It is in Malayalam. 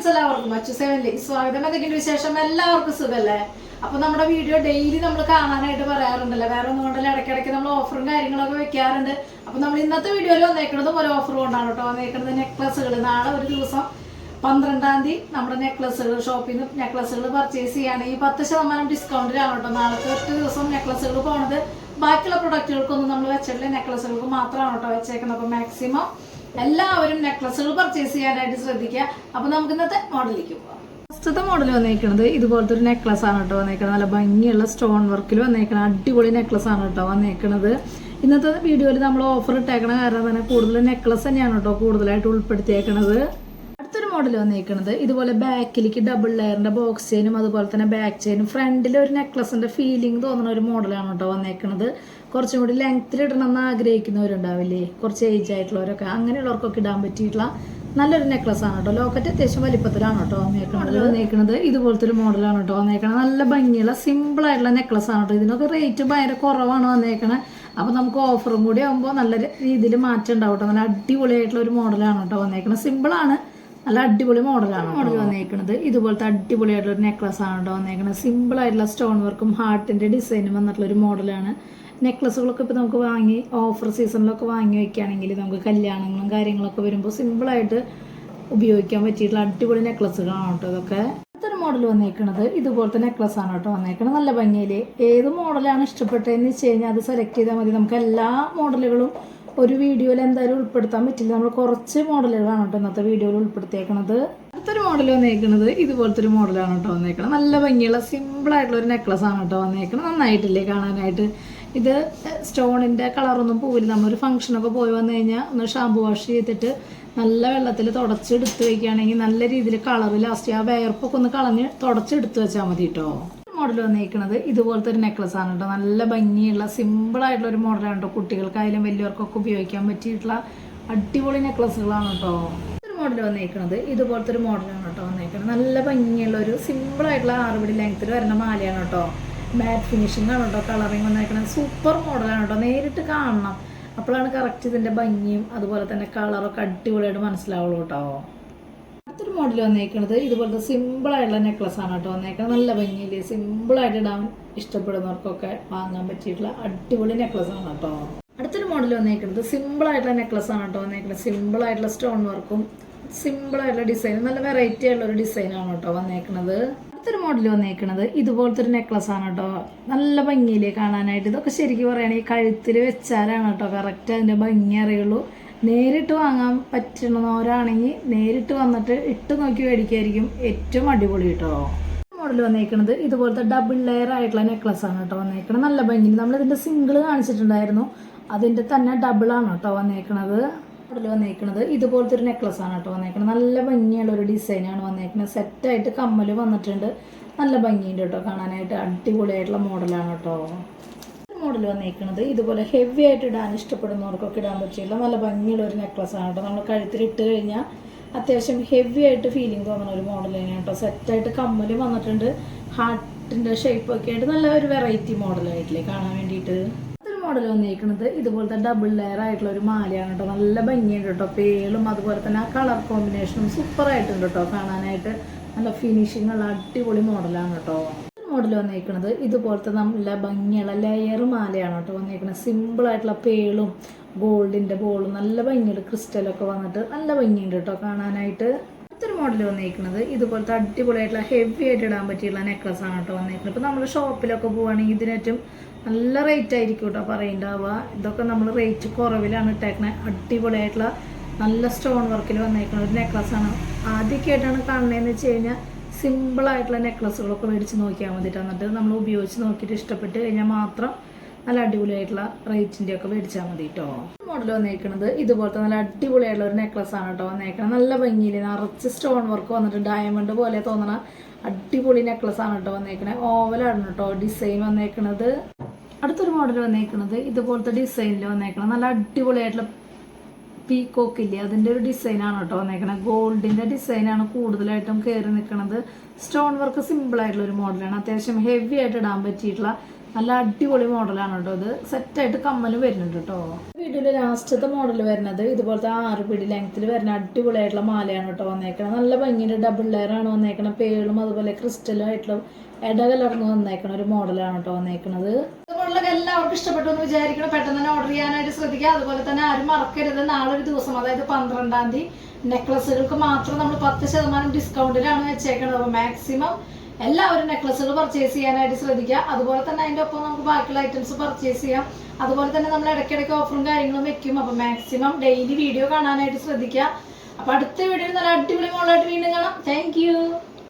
ഫ്രണ്ട്സ് എല്ലാവർക്കും. അച്ചു സെവനിലേക്ക് സ്വാഗതം. എന്തൊക്കെയുണ്ട് വിശേഷം. എല്ലാവർക്കും സുഖല്ലേ? അപ്പൊ നമ്മുടെ വീഡിയോ ഡെയിലി നമ്മൾ കാണാനായിട്ട് പറയാറുണ്ടല്ലോ. വേറെ ഒന്നും കൊണ്ടല്ല. ഇടയ്ക്കിടയ്ക്ക് നമ്മൾ ഓഫറും കാര്യങ്ങളൊക്കെ വെക്കാറുണ്ട്. അപ്പൊ നമ്മൾ ഇന്നത്തെ വീഡിയോയിൽ വന്നേക്കുന്നതും ഒരു ഓഫർ കൊണ്ടാണ് കേട്ടോ. വന്നേക്കുന്നത് നെക്ലസുകൾ നാളെ ഒരു ദിവസം പന്ത്രണ്ടാം തീയതി നമ്മുടെ നെക്ലസുകൾ ഷോപ്പിൽ നിന്ന് നെക്ലസുകൾ പർച്ചേസ് ചെയ്യുകയാണെങ്കിൽ പത്ത് ശതമാനം ഡിസ്കൗണ്ടിലാണ് കേട്ടോ നാളത്തെ ഒറ്റ ദിവസം നെക്ലസുകൾ പോണത്. ബാക്കിയുള്ള പ്രൊഡക്റ്റുകൾക്കൊന്നും നമ്മൾ വെച്ചിട്ടില്ല. നെക്ലസുകൾക്ക് മാത്രമാണ് കേട്ടോ വെച്ചേക്കുന്നത്. അപ്പോൾ മാക്സിമം എല്ലാവരും നെക്ലസുകൾ പർച്ചേസ് ചെയ്യാനായിട്ട് ശ്രദ്ധിക്കുക. അപ്പോൾ നമുക്ക് ഇന്നത്തെ മോഡലിലേക്ക് പോകാം ഫസ്റ്റത്തെ മോഡൽ വന്നേക്കുന്നത് ഇതുപോലത്തെ ഒരു നെക്ലസ് ആണ് കേട്ടോ വന്നേക്കുന്നത് നല്ല ഭംഗിയുള്ള സ്റ്റോൺ വർക്കിൽ വന്നേക്കണം അടിപൊളി നെക്ലസ് ആണ് കേട്ടോ വന്നേക്കുന്നത് ഇന്നത്തെ വീഡിയോയിൽ നമ്മൾ ഓഫർ ഇട്ടേക്കണ കാരണം തന്നെ കൂടുതൽ നെക്ലസ് തന്നെയാണ് കേട്ടോ കൂടുതലായിട്ട് ഉൾപ്പെടുത്തിയേക്കണത്. മോഡൽ വന്നിരിക്കുന്നത് ഇതുപോലെ ബാക്കിലേക്ക് ഡബിൾ ലെയറിന്റെ ബോക്സ് ചെയിനും അതുപോലെ തന്നെ ബാക്ക് ചെയിനും ഫ്രണ്ടിൽ ഒരു നെക്ലസിന്റെ ഫീലിംഗ് തോന്നുന്ന ഒരു മോഡലാണ് കേട്ടോ വന്നേക്കുന്നത് കുറച്ചും കൂടി ലെങ്ത്തിൽ ഇടണം എന്ന് ആഗ്രഹിക്കുന്നവരുണ്ടാവില്ലേ? കുറച്ച് ഏജ് ആയിട്ടുള്ളവരൊക്കെ. അങ്ങനെയുള്ളവർക്കൊക്കെ ഇടാൻ പറ്റിയിട്ടുള്ള നല്ലൊരു നെക്ലസ് ആണ് കേട്ടോ ലോക്കറ്റ് അത്യാവശ്യം വലിപ്പത്തിലാണ് കേട്ടോ വന്നേക്കുന്നത് വന്നേക്കുന്നത് ഇതുപോലത്തെ ഒരു മോഡലാണ് കേട്ടോ വന്നേക്കണത്. നല്ല ഭംഗിയുള്ള സിമ്പിൾ ആയിട്ടുള്ള നെക്ലസ് ആണ് കേട്ടോ ഇതിനൊക്കെ റേറ്റ് ഭയങ്കര കുറവാണ് വന്നേക്കണത് അപ്പോൾ നമുക്ക് ഓഫറും കൂടി ആകുമ്പോൾ നല്ല രീതിയിൽ മാറ്റം ഉണ്ടാവും കേട്ടോ നല്ല അടിപൊളിയായിട്ടുള്ള ഒരു മോഡലാണ് കേട്ടോ വന്നേക്കുന്നത് സിമ്പിളാണ് നല്ല അടിപൊളി മോഡലാണ് മോഡൽ വന്നേക്കുന്നത് ഇതുപോലത്തെ അടിപൊളിയായിട്ടുള്ള ഒരു നെക്ലസ് ആണ് കേട്ടോ വന്നേക്കുന്നത് സിമ്പിൾ ആയിട്ടുള്ള സ്റ്റോൺ വർക്കും ഹാർട്ടിന്റെ ഡിസൈനും വന്നിട്ടുള്ള ഒരു മോഡലാണ് നെക്ലസുകളൊക്കെ ഇപ്പോൾ നമുക്ക് വാങ്ങി ഓഫർ സീസണിലൊക്കെ വാങ്ങി വെക്കുകയാണെങ്കിൽ നമുക്ക് കല്യാണങ്ങളും കാര്യങ്ങളൊക്കെ വരുമ്പോൾ സിമ്പിളായിട്ട് ഉപയോഗിക്കാൻ പറ്റിയിട്ടുള്ള അടിപൊളി നെക്ലസുകളാണ് കേട്ടോ ഇതൊക്കെ. അടുത്തൊരു മോഡൽ വന്നേക്കുന്നത് ഇതുപോലത്തെ നെക്ലസ് ആണ് കേട്ടോ വന്നേക്കുന്നത് നല്ല ഭംഗിയിൽ ഏത് മോഡലാണ് ഇഷ്ടപ്പെട്ടതെന്ന് വെച്ച് കഴിഞ്ഞാൽ അത് സെലക്ട് ചെയ്താൽ മതി. നമുക്ക് എല്ലാ മോഡലുകളും ഒരു വീഡിയോയിൽ എന്തായാലും ഉൾപ്പെടുത്താൻ പറ്റില്ല. നമ്മൾ കുറച്ച് മോഡലുകളാണ് കേട്ടോ ഇന്നത്തെ വീഡിയോയിൽ ഉൾപ്പെടുത്തിയേക്കണത്. അടുത്തൊരു മോഡൽ വന്നേക്കുന്നത് ഇതുപോലത്തെ ഒരു മോഡലാണ് കേട്ടോ വന്നേക്കണത്. നല്ല ഭംഗിയുള്ള സിമ്പിൾ ആയിട്ടുള്ള ഒരു നെക്ലസ് ആണ് കേട്ടോ വന്നേക്കണത്. നന്നായിട്ടില്ലേ കാണാനായിട്ട്? ഇത് സ്റ്റോണിന്റെ കളറൊന്നും പോവില്ല. നമ്മളൊരു ഫംഗ്ഷനൊക്കെ പോയി വന്നു കഴിഞ്ഞാൽ ഒന്ന് ഷാമ്പു വാഷ് ചെയ്തിട്ട് നല്ല വെള്ളത്തിൽ തുടച്ചെടുത്ത് വയ്ക്കുകയാണെങ്കിൽ നല്ല രീതിയിൽ കളർ ലാസ്റ്റ് ആ വേർപ്പൊക്കെ ഒന്ന് കളഞ്ഞ് തുടച്ചെടുത്ത് വെച്ചാൽ മതി കേട്ടോ. മോഡൽ വന്നിരിക്കുന്നത് ഇതുപോലത്തെ ഒരു നെക്ലസ് ആണ് കേട്ടോ നല്ല ഭംഗിയുള്ള സിമ്പിൾ ആയിട്ടുള്ള ഒരു മോഡലാണ് കേട്ടോ കുട്ടികൾക്കായാലും വലിയവർക്കൊക്കെ ഉപയോഗിക്കാൻ പറ്റിയിട്ടുള്ള അടിപൊളി നെക്ലസുകളാണ് കേട്ടോ ഒരു മോഡൽ വന്നിരിക്കുന്നത് ഇതുപോലത്തെ ഒരു മോഡലാണ് കേട്ടോ വന്നിരിക്കുന്നത് നല്ല ഭംഗിയുള്ള ഒരു സിമ്പിൾ ആയിട്ടുള്ള ആറുപടി ലെങ്ത്തിൽ വരുന്ന മാലയാണ് കേട്ടോ മാറ്റ് ഫിനിഷിംഗ് ആണ് കേട്ടോ കളറിങ് വന്നിരിക്കുന്നത് സൂപ്പർ മോഡലാണ് കേട്ടോ നേരിട്ട് കാണണം. അപ്പോഴാണ് കറക്റ്റ് ഇതിന്റെ ഭംഗിയും അതുപോലെ തന്നെ കളറൊക്കെ അടിപൊളിയായിട്ട് മനസ്സിലാവുള്ളൂ കേട്ടോ അടുത്തൊരു മോഡൽ വന്നേക്കുന്നത് ഇതുപോലത്തെ സിമ്പിൾ ആയിട്ടുള്ള നെക്ലസ് ആണ് കേട്ടോ വന്നേക്കുന്നത് നല്ല ഭംഗിയിൽ സിമ്പിൾ ആയിട്ട് ഇടാൻ ഇഷ്ടപ്പെടുന്നവർക്കൊക്കെ വാങ്ങാൻ പറ്റിയിട്ടുള്ള അടിപൊളി നെക്ലസ് ആണ് കേട്ടോ. അടുത്തൊരു മോഡൽ വന്നേക്കുന്നത് സിമ്പിൾ ആയിട്ടുള്ള നെക്ലസ് ആണ് കേട്ടോ വന്നേക്കുന്നത് സിമ്പിൾ ആയിട്ടുള്ള സ്റ്റോൺ വർക്കും സിമ്പിൾ ആയിട്ടുള്ള ഡിസൈൻ നല്ല വെറൈറ്റി ആയിട്ടുള്ള ഒരു ഡിസൈൻ ആണ് കേട്ടോ വന്നേക്കുന്നത് അടുത്തൊരു മോഡൽ വന്നേക്കുന്നത് ഇതുപോലത്തെ ഒരു നെക്ലസ് ആണ് കേട്ടോ. നല്ല ഭംഗിയിലേ കാണാനായിട്ട്. ഇതൊക്കെ ശരിക്കും പറയുകയാണെങ്കിൽ കഴുത്തിൽ വെച്ചാലാണ് കേട്ടോ കറക്റ്റ് അതിന്റെ ഭംഗി അറിയുള്ളൂ. നേരിട്ട് വാങ്ങാൻ പറ്റുന്നവരാണെങ്കിൽ നേരിട്ട് വന്നിട്ട് ഇട്ട് നോക്കി മേടിക്കായിരിക്കും ഏറ്റവും അടിപൊളി കേട്ടോ. മോഡൽ വന്നേക്കുന്നത് ഇതുപോലത്തെ ഡബിൾ ലെയർ ആയിട്ടുള്ള നെക്ലസ് ആണ് കേട്ടോ വന്നേക്കുന്നത് നല്ല ഭംഗി നമ്മൾ ഇതിന്റെ സിംഗിൾ കാണിച്ചിട്ടുണ്ടായിരുന്നു. അതിന്റെ തന്നെ ഡബിൾ ആണ് കേട്ടോ വന്നേക്കുന്നത് മോഡൽ വന്നേക്കുന്നത് ഇതുപോലത്തെ ഒരു നെക്ലസ് ആണ് കേട്ടോ വന്നേക്കുന്നത് നല്ല ഭംഗിയുള്ള ഒരു ഡിസൈനാണ് വന്നേക്കുന്നത് സെറ്റായിട്ട് കമ്മൽ വന്നിട്ടുണ്ട്. നല്ല ഭംഗിയുണ്ട് കേട്ടോ കാണാനായിട്ട്. അടിപൊളിയായിട്ടുള്ള മോഡലാണ് കേട്ടോ. മോഡൽ വന്നിരിക്കുന്നത് ഇതുപോലെ ഹെവി ആയിട്ട് ഇടാൻ ഇഷ്ടപ്പെടുന്നവർക്കൊക്കെ ഇടാൻ പറ്റില്ല. നല്ല ഭംഗിയുള്ള ഒരു നെക്ലസ് ആണ് കേട്ടോ. നമ്മൾ കഴുത്തിൽ ഇട്ട് കഴിഞ്ഞാൽ അത്യാവശ്യം ഹെവി ആയിട്ട് ഫീലിംഗ് തോന്നുന്ന ഒരു മോഡൽ തന്നെയാണ് കേട്ടോ. സെറ്റായിട്ട് കമ്മലും വന്നിട്ടുണ്ട്. ഹാർട്ടിന്റെ ഷേപ്പ് ഒക്കെ ആയിട്ട് നല്ല ഒരു വെറൈറ്റി മോഡലായിട്ടില്ലേ കാണാൻ വേണ്ടിയിട്ട്. അതൊരു മോഡൽ വന്നിരിക്കുന്നത് ഇതുപോലത്തെ ഡബിൾ ലെയർ ആയിട്ടുള്ള ഒരു മാലയാണ് കേട്ടോ. നല്ല ഭംഗിയുണ്ട് കേട്ടോ. പേളും അതുപോലെ തന്നെ ആ കളർ കോമ്പിനേഷനും സൂപ്പർ ആയിട്ടുണ്ട് കേട്ടോ കാണാനായിട്ട്. നല്ല ഫിനിഷിംഗ് ഉള്ള അടിപൊളി മോഡലാണ് കേട്ടോ. വന്നിരിക്കുന്നത് ഇതുപോലത്തെ നല്ല ഭംഗിയുള്ള ലെയർ മാലയാണ് കേട്ടോ വന്നിരിക്കുന്നത് സിമ്പിൾ ആയിട്ടുള്ള പേളും ഗോൾഡിന്റെ ബോളും നല്ല ഭംഗിയുണ്ട് ക്രിസ്റ്റലൊക്കെ വന്നിട്ട് നല്ല ഭംഗിയുണ്ട് കേട്ടോ കാണാനായിട്ട്. അടുത്തൊരു മോഡൽ വന്നിരിക്കുന്നത് ഇതുപോലത്തെ അടിപൊളിയായിട്ടുള്ള ഹെവി ആയിട്ട് ഇടാൻ പറ്റിയുള്ള നെക്ലസ് ആണ് കേട്ടോ വന്നിരിക്കുന്നത് ഇപ്പം നമ്മൾ ഷോപ്പിലൊക്കെ പോവുകയാണെങ്കിൽ ഇതിനേറ്റവും നല്ല റേറ്റ് ആയിരിക്കും കേട്ടോ പറയുണ്ടാവുക. ഇതൊക്കെ നമ്മൾ റേറ്റ് കുറവിലാണ് ഇട്ടേക്കുന്നത് അടിപൊളിയായിട്ടുള്ള നല്ല സ്റ്റോൺ വർക്കിൽ വന്നേക്കുന്ന ഒരു നെക്ലസ് ആണ്. ആദ്യമൊക്കെ ആയിട്ടാണ് കാണുന്നതെന്ന് വെച്ച് കഴിഞ്ഞാൽ സിമ്പിൾ ആയിട്ടുള്ള നെക്ലസുകളൊക്കെ മേടിച്ച് നോക്കിയാൽ മതിയിട്ട് എന്നിട്ട് നമ്മൾ ഉപയോഗിച്ച് നോക്കിയിട്ട് ഇഷ്ടപ്പെട്ട് കഴിഞ്ഞാൽ മാത്രം നല്ല അടിപൊളിയായിട്ടുള്ള റേറ്റിന്റെ ഒക്കെ മേടിച്ചാൽ മതി കേട്ടോ മോഡൽ വന്നേക്കുന്നത് ഇതുപോലത്തെ നല്ല അടിപൊളിയായിട്ടുള്ള ഒരു നെക്ലസ് ആണ് കേട്ടോ വന്നേക്കുന്നത് നല്ല ഭംഗിയിൽ നിറച്ച് സ്റ്റോൺ വർക്ക് വന്നിട്ട് ഡയമണ്ട് പോലെ തോന്നണ അടിപൊളി നെക്ലസ് ആണ് കേട്ടോ വന്നേക്കണേ ഓവലാണ് കേട്ടോ ഡിസൈൻ വന്നേക്കണത്. അടുത്തൊരു മോഡൽ വന്നേക്കണത് ഇതുപോലത്തെ ഡിസൈനിൽ വന്നേക്കണം നല്ല അടിപൊളിയായിട്ടുള്ള പീക്കോക്ക് ഇല്ലേ അതിന്റെ ഒരു ഡിസൈനാണ് കേട്ടോ വന്നേക്കണത് ഗോൾഡിന്റെ ഡിസൈനാണ് കൂടുതലായിട്ടും കയറി നിൽക്കുന്നത് സ്റ്റോൺ വർക്ക് സിമ്പിൾ ആയിട്ടുള്ള ഒരു മോഡലാണ് അത്യാവശ്യം ഹെവി ആയിട്ട് ഇടാൻ പറ്റിയിട്ടുള്ള നല്ല അടിപൊളി മോഡലാണ് കേട്ടോ ഇത്. സെറ്റായിട്ട് കമ്മൽ വരുന്നുണ്ട് കേട്ടോ. വീഡിയോയിലെ ലാസ്റ്റത്തെ മോഡൽ വരുന്നത് ഇതുപോലത്തെ ആറ് പിടി ലെങ്ത്തിൽ വരുന്ന അടിപൊളിയായിട്ടുള്ള മാലയാണ് കേട്ടോ വന്നേക്കണം നല്ല ഭംഗിയുടെ ഡബിൾ ലെയർ ആണ് വന്നേക്കണം പേളും അതുപോലെ ക്രിസ്റ്റലും ആയിട്ടുള്ള ഇടകലർന്ന് വന്നേക്കണ ഒരു മോഡലാണ് കേട്ടോ വന്നേക്കണത്. എല്ലാവർക്കും ഇഷ്ടപ്പെട്ടു എന്ന് വിചാരിക്കണം. പെട്ടെന്ന് തന്നെ ഓർഡർ ചെയ്യാനായിട്ട് ശ്രദ്ധിക്കുക. അതുപോലെ തന്നെ ആരും മറക്കരുത്. നാളെ ഒരു ദിവസം അതായത് പന്ത്രണ്ടാം തീയതി നെക്ലസുകൾക്ക് മാത്രം നമ്മൾ പത്ത് ശതമാനം ഡിസ്കൗണ്ടിലാണ് വെച്ചേക്കുന്നത് അപ്പോൾ മാക്സിമം എല്ലാവരും നെക്ലസുകൾ പർച്ചേസ് ചെയ്യാനായിട്ട് ശ്രദ്ധിക്കുക. അതുപോലെ തന്നെ അതിന്റെ ഒപ്പം നമുക്ക് ബാക്കിയുള്ള ഐറ്റംസ് പർച്ചേസ് ചെയ്യാം. അതുപോലെ തന്നെ നമ്മൾ ഇടയ്ക്കിടയ്ക്ക് ഓഫറും കാര്യങ്ങളും വെക്കും. അപ്പോൾ മാക്സിമം ഡെയിലി വീഡിയോ കാണാനായിട്ട് ശ്രദ്ധിക്കുക. അപ്പോൾ അടുത്ത വീഡിയോയിൽ നല്ല അടിപൊളി മോളായിട്ട് വീണ്ടും കാണാം. താങ്ക്